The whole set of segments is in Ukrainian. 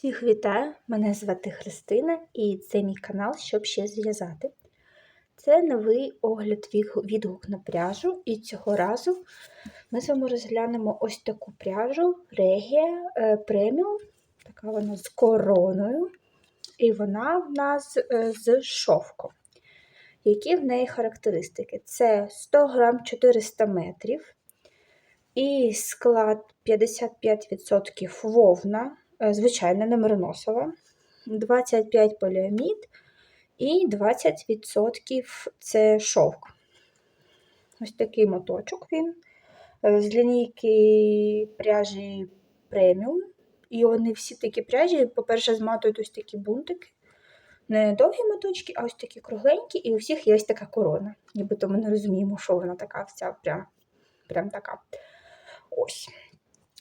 Всіх вітаю! Мене звати Христина і це мій канал, щоб ще зв'язати. Це новий огляд відгук на пряжу, і цього разу ми з вами розглянемо ось таку пряжу Регія преміум. Така вона з короною. І вона в нас е, з шовком. Які в неї характеристики? Це 100 грам 400 метрів. І склад 55% вовна, е, звичайна немероносова. 25 поліамід і 20% це шовк. Ось такий моточок він е, з лінійки пряжі преміум. І вони всі такі пряжі, по-перше, зматують ось такі бунтики. Не довгі моточки, а ось такі кругленькі, і у всіх є ось така корона. Нібито ми не розуміємо, що вона така вся прям, прям така. Ось.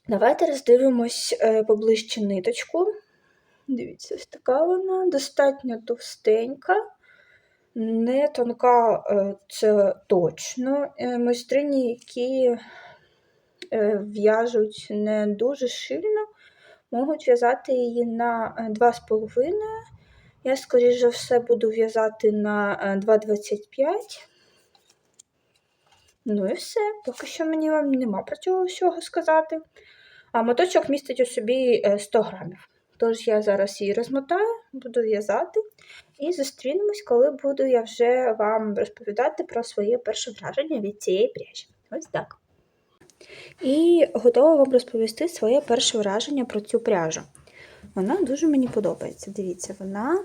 Давайте роздивимось е, поближче ниточку. Дивіться, ось така вона, достатньо товстенька, не тонка, е, це точно. Е, Майстрині, які в'яжуть не дуже сильно, можуть в'язати її на е, 2,5. Я, скоріш за все, буду в'язати на е, 2,25. Ну і все. Поки що мені вам нема про цього всього сказати. А моточок містить у собі е, 100 грамів. Тож я зараз її розмотаю, буду в'язати і зустрінемось, коли буду я вже вам розповідати про своє перше враження від цієї пряжі. Ось так. І готова вам розповісти своє перше враження про цю пряжу. Вона дуже мені подобається. Дивіться, вона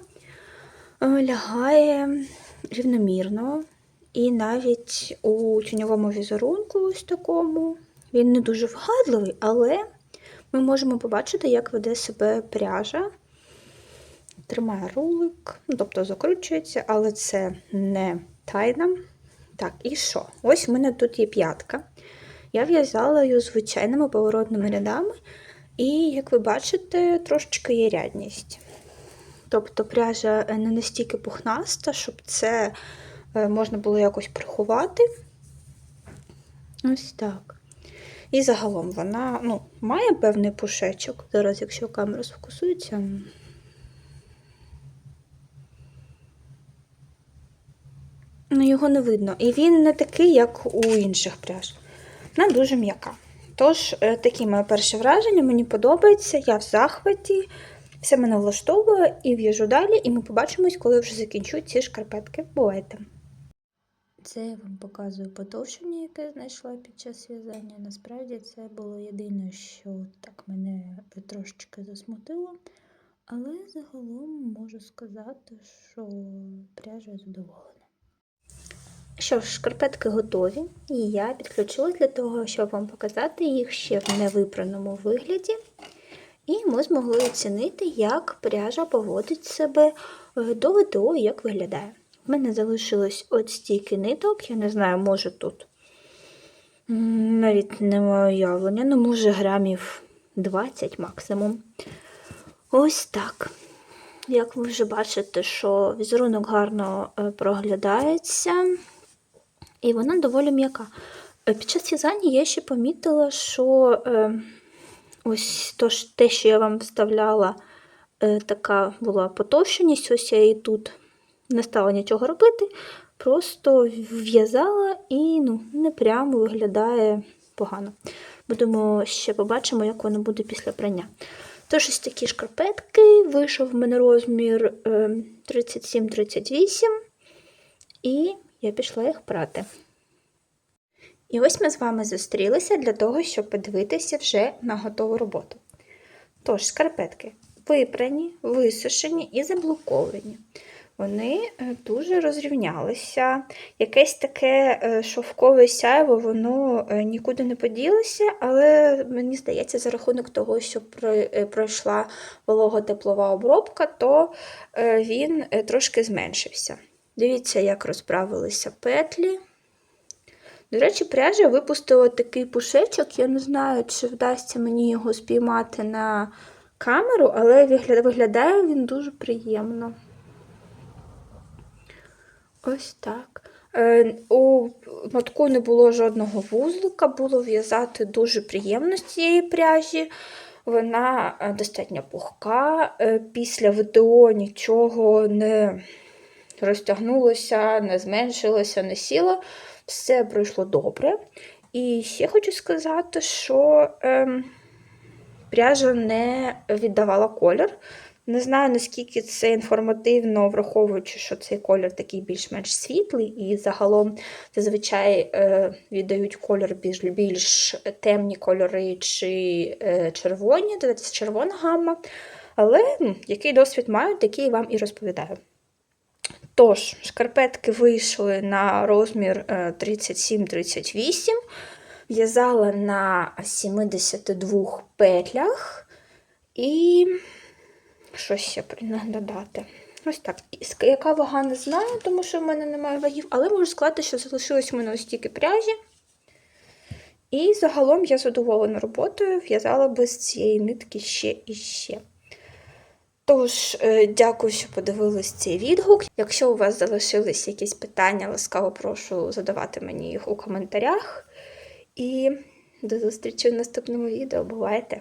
е, лягає рівномірно. І навіть у тіньовому візерунку, ось такому, він не дуже вгадливий, але ми можемо побачити, як веде себе пряжа. Тримає рулик, ну, тобто закручується, але це не тайна. Так, і що? Ось в мене тут є п'ятка. Я в'язала її звичайними поворотними рядами, і, як ви бачите, трошечки є рядність. Тобто пряжа не настільки пухнаста, щоб це е, можна було якось приховати. Ось так. І загалом вона ну, має певний пушечок. Зараз, якщо камера сфокусується. Ну, його не видно. І він не такий, як у інших пряж. Вона дуже м'яка. Тож, е, такі моє перше враження, мені подобається, я в захваті, все мене влаштовує і в'їжу далі, і ми побачимось, коли вже закінчу ці шкарпетки. Бувайте! Це я вам показую потовщення, яке знайшла під час в'язання. Насправді це було єдине, що так мене трошечки засмутило. Але загалом можу сказати, що пряжа задоволена. Що ж, шкарпетки готові, і я підключилась для того, щоб вам показати їх ще в невипраному вигляді. І ми змогли оцінити, як пряжа поводить себе е, до ВТО, як виглядає. В мене залишилось от стільки ниток, я не знаю, може тут навіть немає уявлення, ну може грамів 20 максимум. Ось так. Як ви вже бачите, що візерунок гарно е, проглядається, і вона доволі м'яка. Е, Під час в'язання я ще помітила, що е, ось те, що я вам вставляла, така була потовщеність, ось я і тут не стала нічого робити, просто в'язала і ну, не прямо виглядає погано. Будемо ще побачимо, як воно буде після прання. Тож ось такі шкарпетки, вийшов в мене розмір е, 37-38, і я пішла їх прати. І ось ми з вами зустрілися для того, щоб подивитися вже на готову роботу. Тож, шкарпетки випрані, висушені і заблоковані. Вони е, дуже розрівнялися. Якесь таке е, шовкове сяйво, воно е, нікуди не поділося, але мені здається, за рахунок того, що пройшла волого-теплова обробка, то він трошки зменшився. Дивіться, як розправилися петлі. До речі, пряжа випустила такий пушечок. Я не знаю, чи вдасться мені його спіймати на камеру, але виглядає він дуже приємно. Ось так. Е, у мотку не було жодного вузлика, було в'язати дуже приємно з цієї пряжі. Вона е, достатньо пухка. Е, Після ВТО нічого не розтягнулося, не зменшилося, не сіло. Все пройшло добре. І ще хочу сказати, що ем, пряжа не віддавала колір. Не знаю, наскільки це інформативно, враховуючи, що цей колір такий більш-менш світлий, і загалом зазвичай е, віддають колір більш, більш темні кольори чи е, червоні, це червона гамма. Але який досвід маю, такий вам і розповідаю. Тож, шкарпетки вийшли на розмір е, 37-38, в'язала на 72 петлях і що ще додати? Ось так. Яка вага не знаю, тому що в мене немає вагів, але можу сказати, що залишилось у мене ось тільки пряжі. І загалом я задоволена роботою, в'язала без цієї нитки ще і ще. Тож, е, дякую, що подивились цей відгук. Якщо у вас залишились якісь питання, ласкаво прошу задавати мені їх у коментарях. І до зустрічі в наступному відео. Бувайте!